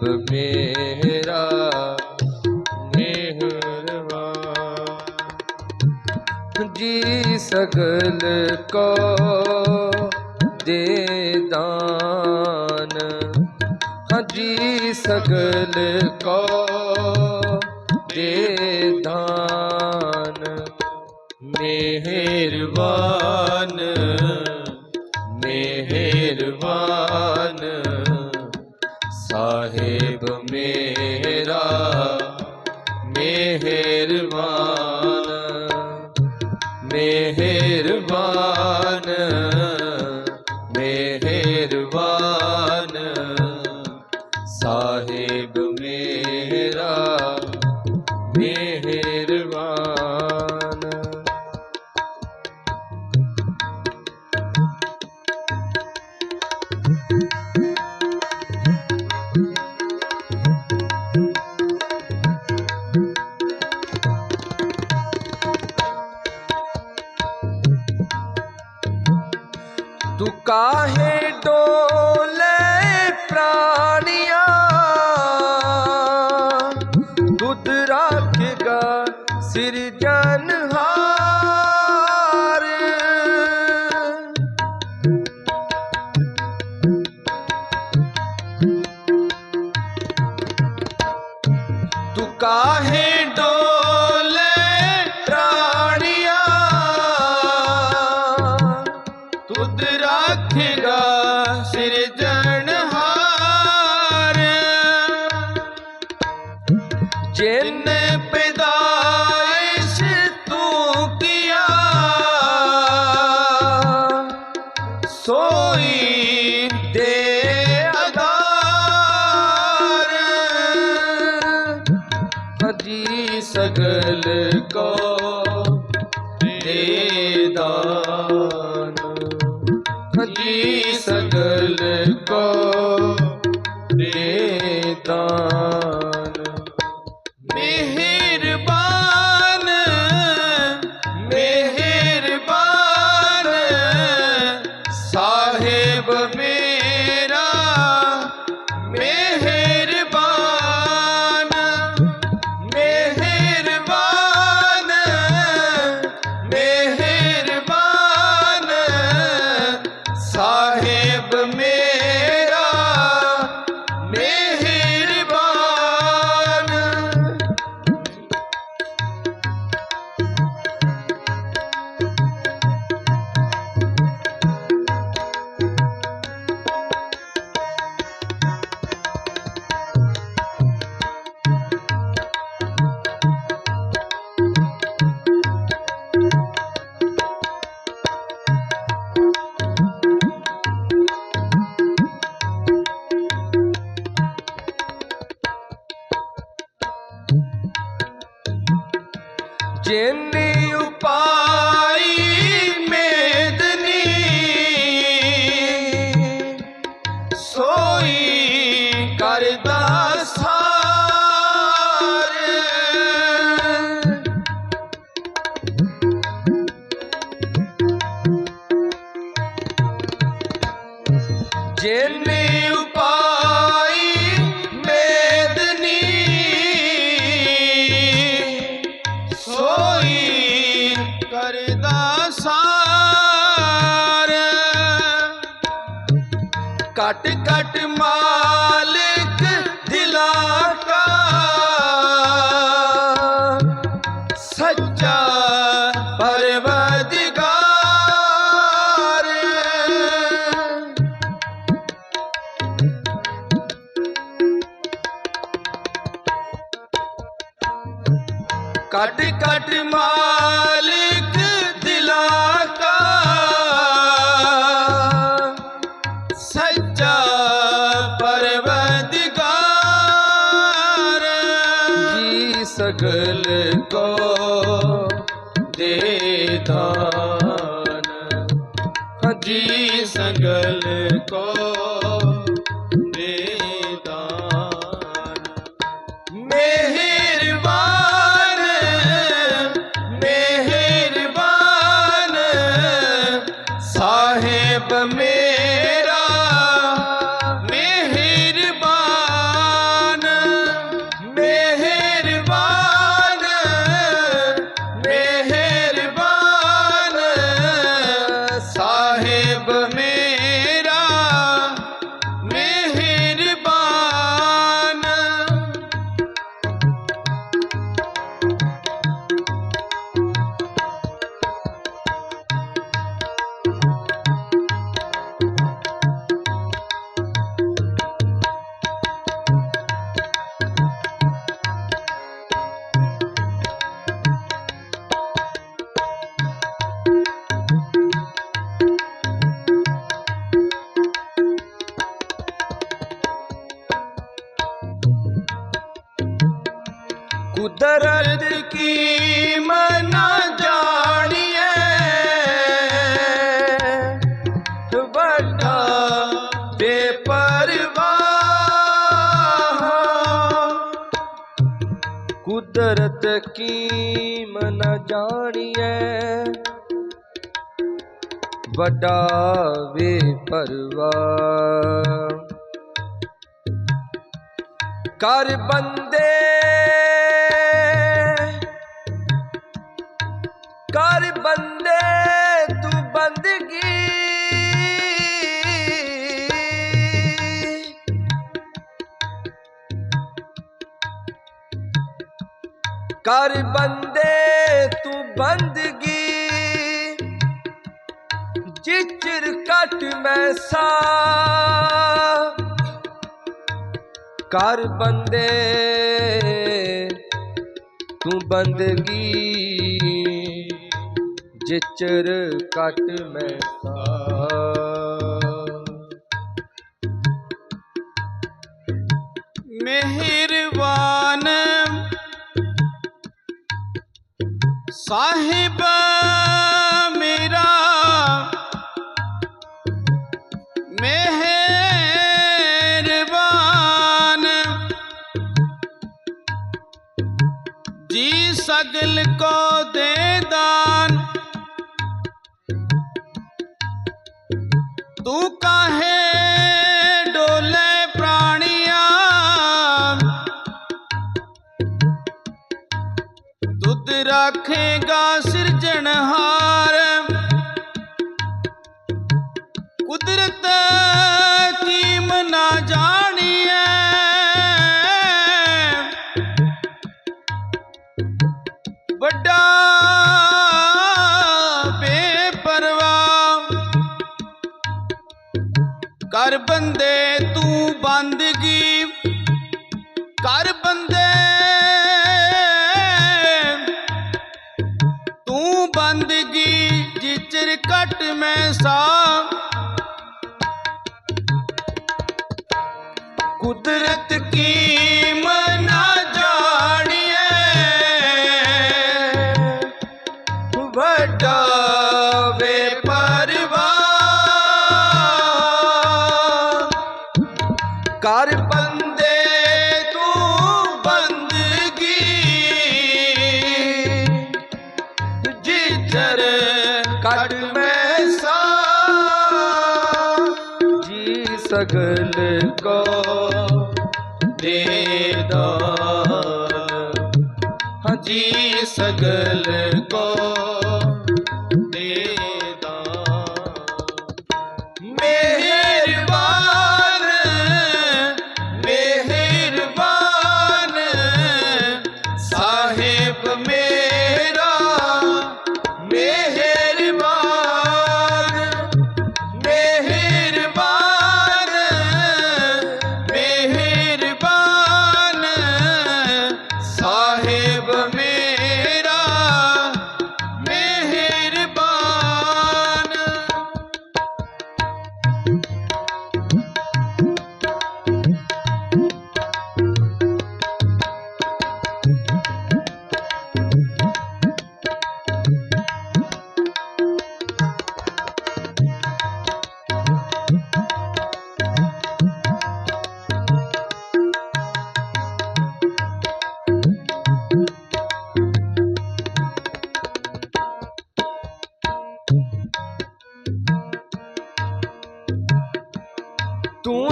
ਸਾਹਿਬ ਮੇਰਾ ਮਿਹਰਵਾਨ ਜੀ ਸਗਲ ਕੋ ਦੇ ਦਾਨ। ਹਜੀ ਸਗਲ ਕੋ ਦੇ ਦਾਨ। ਮਿਹਰਵਾਨ ਮਿਹਰਵਾਨ ਸਾਹਿਬ ਮੇਰਾ ਮਿਹਰਬਾਨ ਮਿਹਰਬਾਨ ਮਿਹਰ ਕਾਹੇ ਮਾਲਿਕ ਦਿਲਾ ਕੁਦਰਤ ਕੀ ਮਨਾ ਜਾਣੀਏ ਵੱਡਾ ਬੇਪਰਵਾਹ। ਕੁਦਰਤ ਕੀ ਮਨ ਜਾਣੀਐ? ਵੱਡਾ ਵੇ ਪਰਵਾ ਕਰ ਬੰਦੇ ਬੰਦੇ, ਤੂੰ ਬੰਦਗੀ। ਕਰ ਬੰਦੇ, ਤੂੰ ਬੰਦਗੀ। ਜਿਚਰ ਕਟ ਮੈਂ ਸਾ। ਕਰ ਬੰਦੇ, ਤੂੰ ਬੰਦਗੀ। ਜਿਚਰ ਕਟ ਮੈਂ ਸਾ ਮਿਹਰਬਾਨ ਸਾਹਿਬ ਮੇਰਾ। ਮਿਹਰਬਾਨ ਜੀ ਸਗਲ ਕੋ ਦੇ ਦਾਨ ਦੁੱਧ ਸਿਰਜਣਹਾਰ ਕੁਦਰਤ ਕੀ ਮਨਾ ਜਾਣੀਐ? ਵੱਡਾ ਬੇਪਰਵਾਹ। ਕਰ ਬੰਦੇ ਸਾ ਕੁਦਰਤ ਕੀ ਮਨਾ ਜਾਣੀਏ ਵੱਡਾ ਵੇ ਪਰਵਾ ਕਰ ਬੰਦੇ ਤੂੰ ਬੰਦਗੀ। ਜਿਚਰ ਸਗਲ ਕੋ ਦੇ ਹਜੀ ਜੀ ਸਗਲ ਕੋ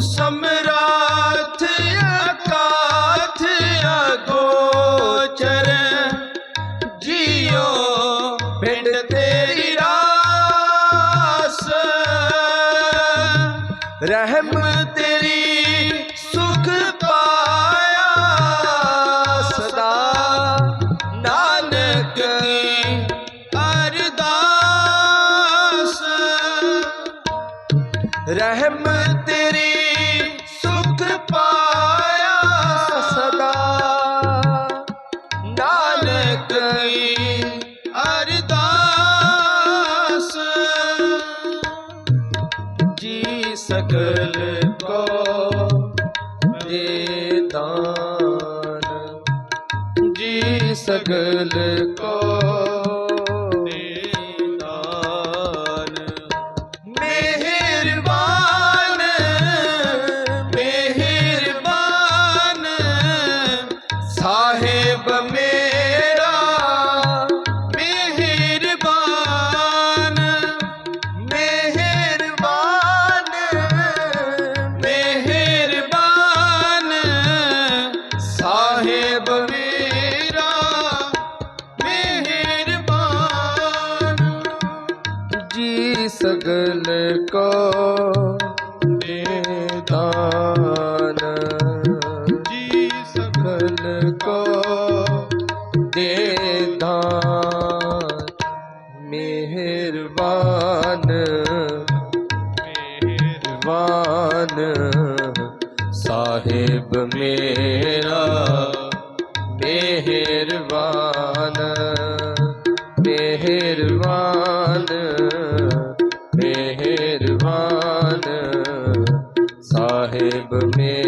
ਸਮਰਾ ਸਕਲ ਕੋ ਦੇ ਦਾਨ। ਜੀ ਸਕਲ ਕੋ ਕਮਲ ਕੋ ਮਿਹਰਬਾਨ ਸਾਹਿਬ ਮੇਰਾ ਮਿਹਰਬਾਨ ਮਿਹਰਬਾਨ ਮਿਹਰਬਾਨ ਸਾਹਿਬ ਮੇਰਾ।